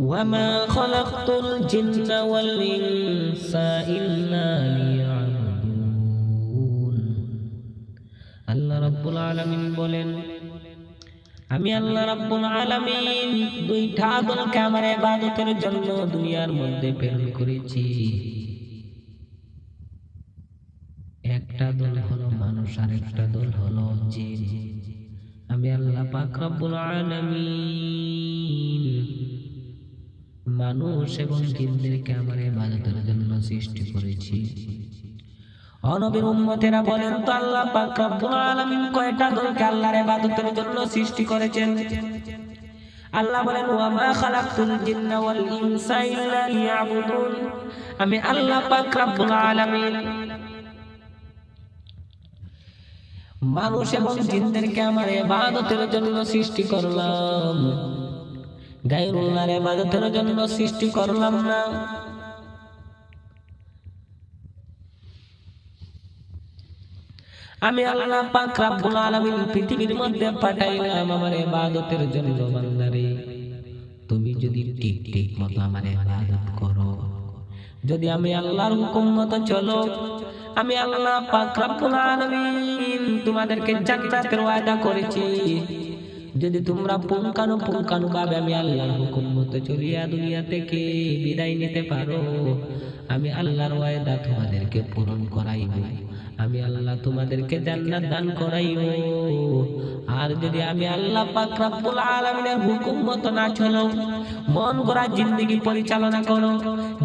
وما خلقت الجن والإنس إلا ليعبدون আল্লাহ রাব্বুল আলামিন বলেন আমি আল্লাহ রাব্বুল আলামিন দুইটা দলকে আমার ইবাদতের জন্য দুনিয়ার মধ্যে প্রেরণ করেছি একটা দল হলো মানুষ আর একটা দল হলো জিন আমি আল্লাহ পাক রব্বুল আলামিন মানুষ এবং জিনদেরকে আমার ইবাদতের জন্য সৃষ্টি করেছি। অনবীর উম্মতেরা বলেন, তো আল্লাহ পাক রব্বুল আলামিন কয়টা আল্লাহর ইবাদতের জন্য সৃষ্টি করেছেন? আল্লাহ বলেন, ওয়া মা খালাকতুল জিন্না ওয়াল ইনসা ইল্লা লিয়াবুদুন। আমি আল্লাহ পাক রব্বুল আলামিন মানুষ এবং জিনদেরকে আমার ইবাদতের জন্য সৃষ্টি করলাম। গায়রুল্লাহর ইবাদতের জন্য সৃষ্টি করলাম না। আমি আল্লাহ পাক রব্বুল আলামিন পৃথিবীর মধ্যে পাঠাইলাম আমার ইবাদতের জন্য, বান্দারে। তুমি যদি ঠিক ঠিক মতো আমার ইবাদত করো, যদি আমি আল্লাহর হুকুম মতো চলো, আমি আল্লাহ পাক রব্বুল আলামিন তোমাদেরকে জান্নাতের ওয়াদা করেছি। যদি তোমরা পুঙ্কানু পুঙ্কানু ভাবে আমি আল্লাহর হুকুম মতো চলিয়া দুনিয়া থেকে বিদায় নিতে পারো, আমি আল্লাহর ওয়াদা তোমাদেরকে পূরণ করাইব। আমি আল্লাহ তোমাদেরকে জান্নাত দান করাইব। আর যদি আমি আল্লাহ পাক রব্বুল আলামিনের হুকুম মতো না চলো, মন করা জিন্দগি পরিচালনা করো,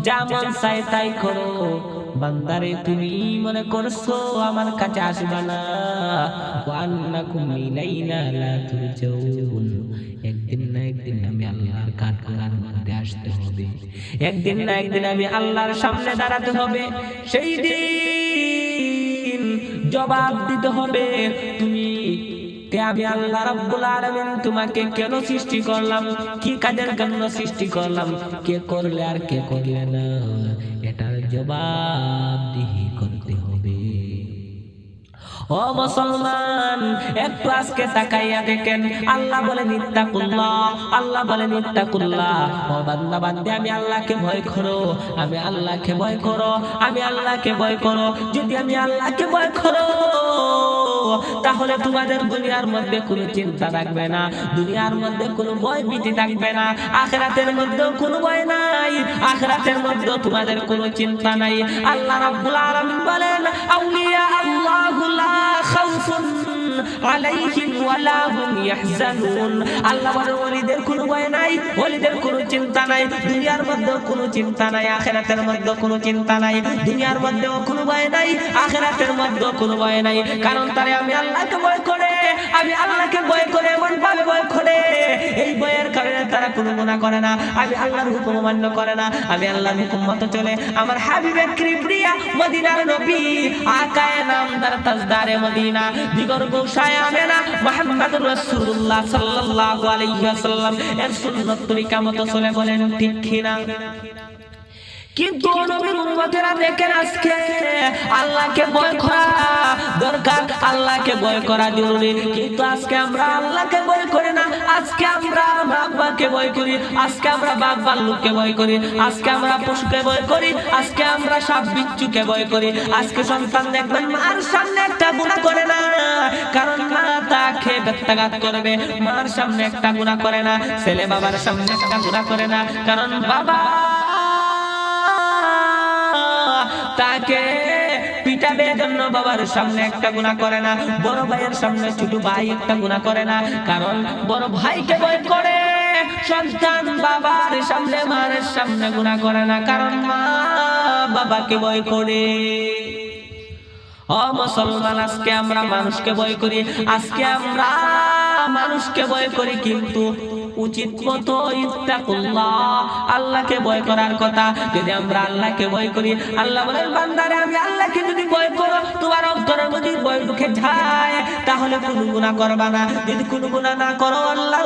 যা মন চায় তাই করো বান্দারে, তুমি মনে করছ আমার কাছে আসবে না? একদিন না একদিন আমি আল্লাহর মধ্যে আসতে হবে। একদিন না একদিন আমি আল্লাহর সামনে দাঁড়াতে হবে। সেই দিন জবাব দিতে হবে, তুমি তে আমি আল্লাহ রাব্বুল আলামিন? তোমাকে কেন সৃষ্টি করলাম? কি কাজের জন্য সৃষ্টি করলাম? কে করলে আর কে করলে না? এটার জবাব দিহি করতে হবে। ও মুসলমান একটু আজকে তাকাইয়া দেখেন। আল্লাহ বলে, নিত্তাকুল্লাহ। আল্লাহ বলে, নিত্তাকুল্লাহ। ও বান্দা, বান্দে, আমি আল্লাহকে ভয় করো। আমি আল্লাহকে ভয় করো। আমি আল্লাহকে ভয় করো। যদি আমি আল্লাহকে ভয় করো তাহলে তোমাদের দুনিয়ার মধ্যে কোনো চিন্তা থাকবে না, দুনিয়ার মধ্যে কোনো ভয় ভীতি থাকবে না, আখরাতের মধ্যে কোনো ভয় নাই, আখরাতের মধ্যে তোমাদের কোনো চিন্তা নাই। আল্লাহ রাব্বুল আলামিন বলেন, আউলিয়া আল্লাহু লা খাউফুন আলাইহিম ওয়ালা হুম ইয়াহজানুন। আল্লাহ বলেন, ওলিদের কোনো ভয় নাই, ওলিদের কোনো চিন্তা নাই, দুনিয়ার মধ্যে কোনো চিন্তা নাই, আখিরাতের মধ্যে কোনো চিন্তা নাই, দুনিয়ার মধ্যে কোনো ভয় নাই, আখিরাতের মধ্যে কোনো ভয় নাই। কারণ তারে আমি আল্লাহকে ভয় করে। আমি আল্লাহকে ভয় করে, এমন ভাবে ভয় করে। এই ভয়ের কারণে তারা কোনো গুনাহ করে না। আমি আল্লাহর হুকুম মান্য করে না। আমি আল্লাহর হুকুম মতো চলে। আমার হাবিবে প্রিয়া মদিনার নবী, আকায়ে নামদার তাজদারে মদিনা। দিগর গোসায় আমেনা, মুহাম্মদুর রাসূলুল্লাহ সাল্লাল্লাহু আলাইহি ওয়াসাল্লাম। এর সুন্নাত তরিকা মতো চলে বলেন, ঠিক কিনা? কিন্তু নবীর উম্মতেরা দেখেন আজকে আল্লাহকে ভয় করা দরকার? আল্লাহকে ভয় করা জরুরি। কিন্তু আজকে আমরা আল্লাহকে ভয় করি না। আজকে আমরা বাবাকে ভয় করি। আজকে আমরা বাপ বাল্লুককে ভয় করি। আজকে আমরা পশুকে ভয় করি। আজকে আমরা সাপ বিচ্ছুকে ভয় করি। আজকে সন্তান দেখবেন মার সামনে একটা গুণা করে না। কারণ মা তাকে ব্যত্যাঘাত করবে। মার সামনে একটা গুণা করে না। ছেলে বাবার সামনে একটা গুণা করে না। কারণ বাবা তাকে পিটাবে জন্য বাবার সামনে একটা গুণা করে না, বড় ভাইয়ের সামনে ছোট ভাই একটা গুণা করে না, কারণ বড় ভাইকে ভয় করে। সন্তান বাবার সামনে, মায়ের সামনে গুণা করে না, কারণ মা বাবাকে ভয় করে। ও মুসলমান, আজকে আমরা মানুষকে ভয় করি, আজকে আমরা মানুষকে ভয় করি, কিন্তু উচিত মতো আল্লাহকে ভয় করার কথা। যদি আমরা আল্লাহকে ভয় করি, আল্লাহ বলেন, বান্দারে, আমি আল্লাহকে যদি ভয় করো, তোমার অন্তরের মধ্যে ভয় ঢুকে যায়, তাহলে কোনো গুনাহ করবা না। যদি কোনো গুনাহ না করো, আল্লাহ